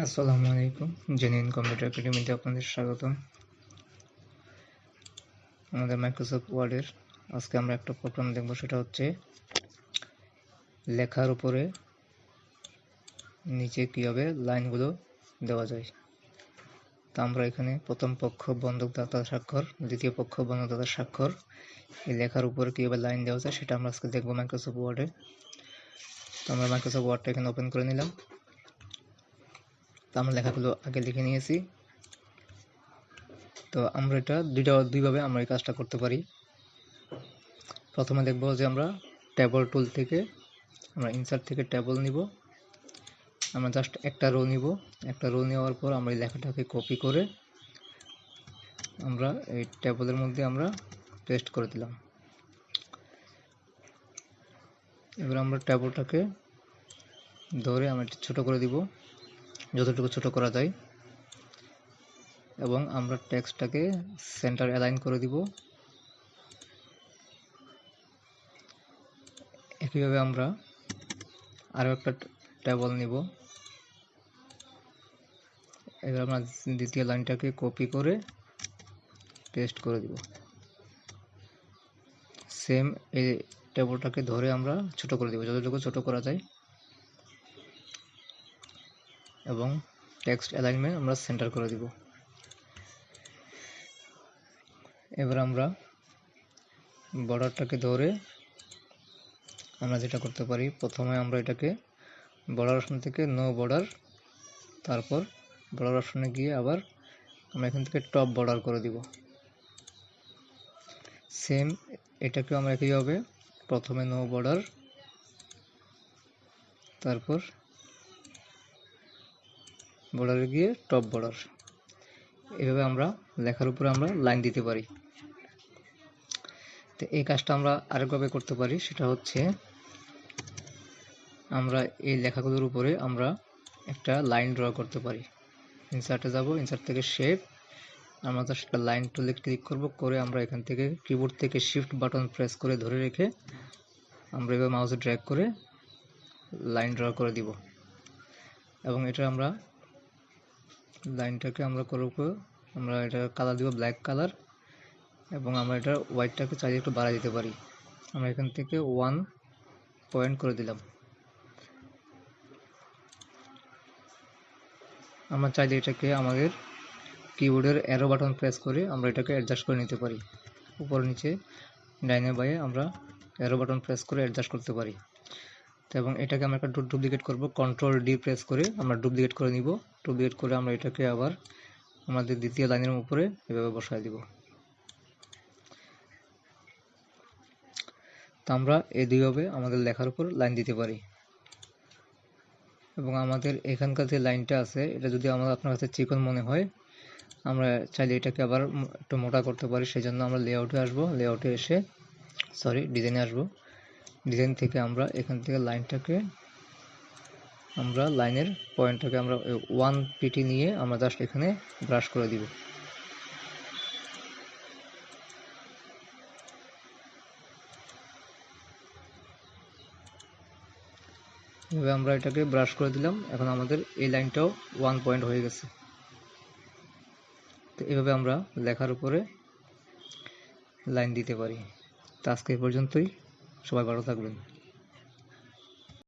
আসসালামু আলাইকুম, genuine computer একাডেমিতে আপনাদের স্বাগতম। আমাদের মাইক্রোসফট ওয়ার্ডের আজকে আমরা একটা প্রোগ্রাম দেখব, সেটা হচ্ছে লেখার উপরে নিচে কীভাবে লাইনগুলো দেওয়া যায়। তা আমরা এখানে প্রথম পক্ষ বন্ধকদাতা স্বাক্ষর, দ্বিতীয় পক্ষ বন্ধকদাতা স্বাক্ষর, এই লেখার উপরে কীভাবে লাইন দেওয়া যায় সেটা আমরা আজকে দেখব মাইক্রোসফট ওয়ার্ডে তো আমরা মাইক্রোসফট ওয়ার্ডটা এখানে ওপেন করে নিলাম। তো আমরা লেখাগুলো আগে লিখে নিয়েছি। তো আমরা এটা দুইটা, দুইভাবে আমরা এই কাজটা করতে পারি। প্রথমে দেখব যে আমরা টেবল টুল থেকে আমরা ইনসার্ট থেকে টেবল নিব। আমরা জাস্ট একটা রো নিব। একটা রো নেওয়ার পর আমরা এই লেখাটাকে কপি করে আমরা এই টেবলের মধ্যে আমরা পেস্ট করে দিলাম। এবার আমরা টেবলটাকে ধরে আমরা ছোট করে দিব। যতটুকু ছোট করা যায়। এবং আমরা টেক্সটটাকে সেন্টার অ্যালাইন করে দিব। একইভাবে আমরা আরও একটা টেবল নিব। এবার আমরা দ্বিতীয় লাইনটাকে কপি করে পেস্ট করে দিব। সেম এই টেবলটাকে ধরে আমরা ছোট করে দিব, যতটুকু ছোট করা যায়। এবং টেক্সট অ্যালাইনমেন্ট আমরা সেন্টার করে দিব। এবার আমরা বর্ডারটাকে ধরে আমরা যেটা করতে পারি, প্রথমে আমরা এটাকে বর্ডার অপশন থেকে নো বর্ডার তারপর বর্ডার অপশনে গিয়ে আবার আমরা এখান থেকে টপ বর্ডার করে দিব। সেম এটাকেও আমরা একইভাবে প্রথমে নো বর্ডার তারপর বর্ডারে গিয়ে টপ বর্ডার এভাবে আমরা লেখার উপরে আমরা লাইন দিতে পারি। তো এই কাজটা আমরা আরেকভাবে করতে পারি, সেটা হচ্ছে আমরা এই লেখাগুলোর উপরে আমরা একটা লাইন ড্র করতে পারি। ইনসার্টে যাব ইনসার্ট থেকে শেপ আমরা তো সেটা লাইন টুলে ক্লিক করব, করে আমরা এখান থেকে কিবোর্ড থেকে শিফট বাটন প্রেস করে ধরে রেখে আমরা এবার মাউসে ড্র্যাগ করে লাইন ড্র করে দিব। এবং এটা আমরা লাইনটাকে আমরা করব আমরা এটা কালার দিব ব্ল্যাক কালার, এবং আমরা এটা হোয়াইটটাকে চাইলে একটু বাড়া দিতে পারি। আমরা এখান থেকে ওয়ান পয়েন্ট করে দিলাম। আমরা চাইলে এটাকে আমাদের কিবোর্ডের অ্যারো বাটন প্রেস করে আমরা এটাকে অ্যাডজাস্ট করে নিতে পারি। উপর নিচে ডাইনে বাইয়ে আমরা অ্যারো বাটন প্রেস করে অ্যাডজাস্ট করতে পারি। তো এবং এটাকে আমরা একটা ডুপ্লিকেট করব। কন্ট্রোল ডি প্রেস করে আমরা ডুপ্লিকেট করে নিব। ডুপ্লিকেট করে আমরা এটাকে আবার আমাদের দ্বিতীয় লাইনের উপরে এভাবে বসায় দিব। তো আমরা এই দুইভাবে আমাদের লেখার উপর লাইন দিতে পারি। এবং আমাদের এখানকার যে লাইনটা আছে, এটা যদি আমাদের আপনার কাছে চিকন মনে হয়, আমরা চাইলে এটাকে আবার একটু মোটা করতে পারি। সেই জন্য আমরা লেআউটে আসব। লেআউটে এসে সরি ডিজাইনে আসব। ডিজাইন থেকে আমরা এখান থেকে লাইনটাকে আমরা লাইনের পয়েন্টটাকে আমরা ওয়ান পিটি নিয়ে আমরা জাস্ট এখানে ব্রাশ করে দিব। এভাবে আমরা এটাকে ব্রাশ করে দিলাম। এখন আমাদের এই লাইনটাও ওয়ান পয়েন্ট হয়ে গেছে। তো এভাবে আমরা লেখার উপরে লাইন দিতে পারি। তো আজকে এই পর্যন্তই। সবাই ভালো থাকবেন।